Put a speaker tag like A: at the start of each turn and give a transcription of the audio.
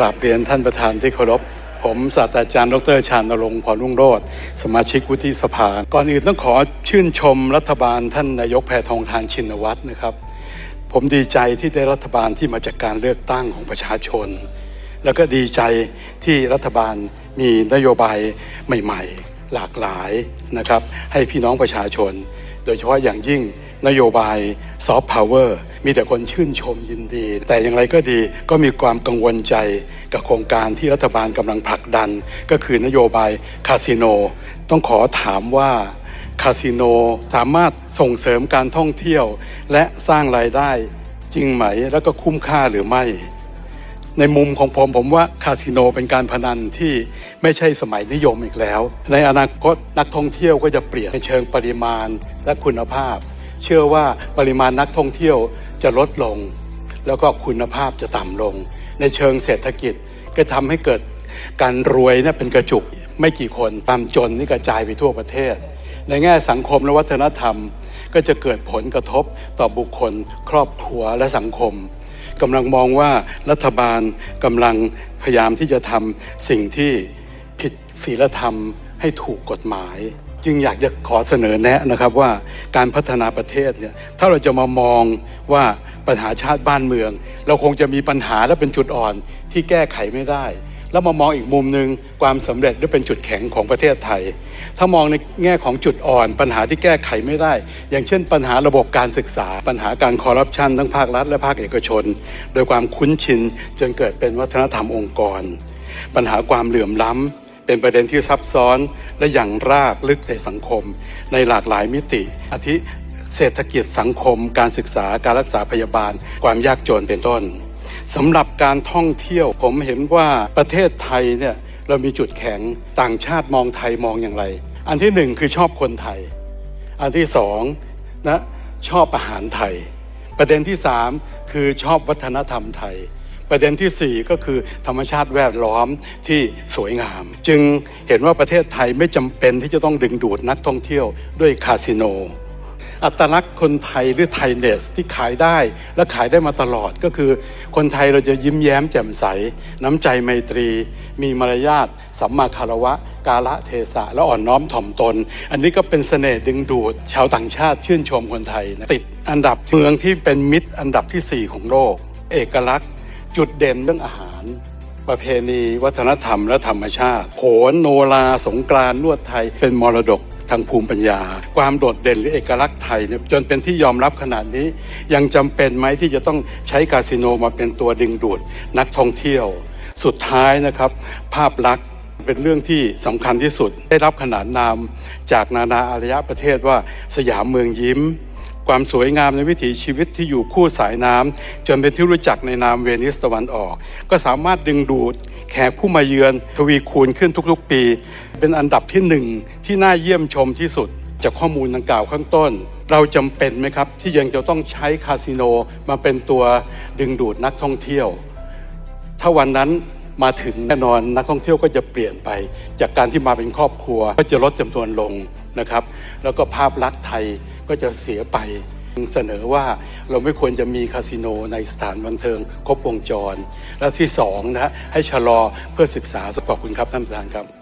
A: กราบเรียนท่านประธานที่เคารพ ผมศาสตราจารย์ ดรชานรงค์พรรุ่งโรจน์สมาชิกวุฒิสภา ก่อนอื่นต้องขอชื่นชมรัฐบาลท่านนายกแพทองทานชินวัตรนะครับ ผมดีใจที่ได้รัฐบาลที่มาจากการเลือกตั้งของประชาชน แล้วก็ดีใจที่รัฐบาลมีนโยบายใหม่ ๆ หลากหลายนะครับ ให้พี่น้องประชาชน โดยเฉพาะอย่างยิ่ง นโยบายซอฟต์พาวเวอร์มีแต่คนชื่นชมยินดี แต่อย่างไรก็ดีก็มีความกังวลใจกับโครงการที่รัฐบาลกำลังผลักดัน ก็คือนโยบายคาสิโน ต้องขอถามว่าคาสิโนสามารถส่งเสริมการท่องเที่ยว และสร้างรายได้จริงไหม แล้วก็คุ้มค่าหรือไม่ ในมุมของผมผมว่าคาสิโนเป็นการพนันที่ไม่ใช่สมัยนิยมอีกแล้ว ในอนาคตนักท่องเที่ยวก็จะเปลี่ยนในเชิงปริมาณและคุณภาพ เชื่อว่าปริมาณนักท่องเที่ยวจะลดลง แล้วก็คุณภาพจะต่ำลง ในเชิงเศรษฐกิจก็ทำให้เกิดการรวยเนี่ยเป็นกระจุกไม่กี่คนความจนนี่กระจายไปทั่วประเทศ ในแง่สังคมและวัฒนธรรม ก็จะเกิดผลกระทบต่อบุคคล ครอบครัวและสังคมกำลังมองว่ารัฐบาลกำลังพยายามที่จะทำสิ่งที่ผิดศีลธรรมให้ถูกกฎหมาย จึงอยากจะขอเสนอแนะนะครับว่าการพัฒนาประเทศเนี่ยถ้าเราจะมามองว่าปัญหาชาติบ้านเมือง เราคงจะมีปัญหาและเป็นจุดอ่อนที่แก้ไขไม่ได้ แล้วมามองอีกมุมหนึ่งความสำเร็จหรือเป็นจุดแข็งของประเทศไทย ถ้ามองในแง่ของจุดอ่อน ปัญหาที่แก้ไขไม่ได้ อย่างเช่น ปัญหาระบบการศึกษา ปัญหาการคอร์รัปชันทั้งภาครัฐและภาคเอกชน โดยความคุ้นชินจนเกิดเป็นวัฒนธรรมองค์กร ปัญหาความเหลื่อมล้ำเป็นประเด็นที่ซับซ้อน และอย่างรากลึกในสังคม ในหลากหลายมิติ อาทิเศรษฐกิจสังคม การศึกษาการรักษาพยาบาล ความยากจนเป็นต้นสำหรับการท่องเที่ยวผมเห็นว่าประเทศไทยเนี่ยเรามีจุดแข็งต่างชาติมองไทยมองอย่างไร อันที่หนึ่งคือชอบคนไทย อันที่สองนะชอบอาหารไทย ประเด็นที่สามคือชอบวัฒนธรรมไทย ประเด็นที่สี่ก็คือธรรมชาติแวดล้อมที่สวยงาม จึงเห็นว่าประเทศไทยไม่จำเป็นที่จะต้องดึงดูดนักท่องเที่ยวด้วยคาสิโน อัตลักษณ์คนไทยหรือไทยเนสที่ขายได้และขายได้มาตลอดก็คือ คนไทยเราจะยิ้มแย้มแจ่มใส น้ำใจไมตรี มีมารยาทสัมมาคารวะ กาละเทศะและอ่อนน้อมถ่อมตน อันนี้ก็เป็นเสน่ห์ดึงดูด ชาวต่างชาติชื่นชมคนไทยนะติดอันดับเมืองที่เป็นมิตรอันดับทีสี่4 ของโลก เอกลักษณ์ จุดเด่นเรื่องอาหาร ประเพณีวัฒนธรรมและธรรมชาติโขนโนราสงกรานนวดไทยเป็นมรดกทางภูมิปัญญา ความโดดเด่นหรือเอกลักษณ์ไทยเนี่ยจนเป็นที่ยอมรับขนาดนี้ ยังจำเป็นไหมที่จะต้องใช้คาสิโนมาเป็นตัวดึงดูดนักท่องเที่ยว สุดท้ายนะครับ ภาพลักษณ์เป็นเรื่องที่สำคัญที่สุด ได้รับขนานนามจากนานาอารยประเทศว่าสยามเมืองยิ้ม ความสวยงามในวิถีชีวิตที่อยู่คู่สายน้ำจนเป็นที่รู้จักในนามเวนิสตะวันออก ก็สามารถดึงดูดแขกผู้มาเยือนทวีคูณขึ้นทุกๆ ปี เป็นอันดับที่หนึ่งที่น่าเยี่ยมชมที่สุดจากข้อมูลดังกล่าวข้างต้น เราจำเป็นไหมครับ ที่ยังจะต้องใช้คาสิโนมาเป็นตัวดึงดูดนักท่องเที่ยว ถ้าวันนั้นมาถึงแน่นอนนักท่องเที่ยวก็จะเปลี่ยนไป จากการที่มาเป็นครอบครัวก็จะลดจำนวนลง นะครับ แล้วก็ภาพลักษณ์ไทยก็จะเสียไปเสนอว่าเราไม่ควรจะมีคาสิโนในสถานบันเทิงครบวงจร และที่สองนะฮะให้ชะลอเพื่อศึกษาขอบคุณครับท่านประธานครับ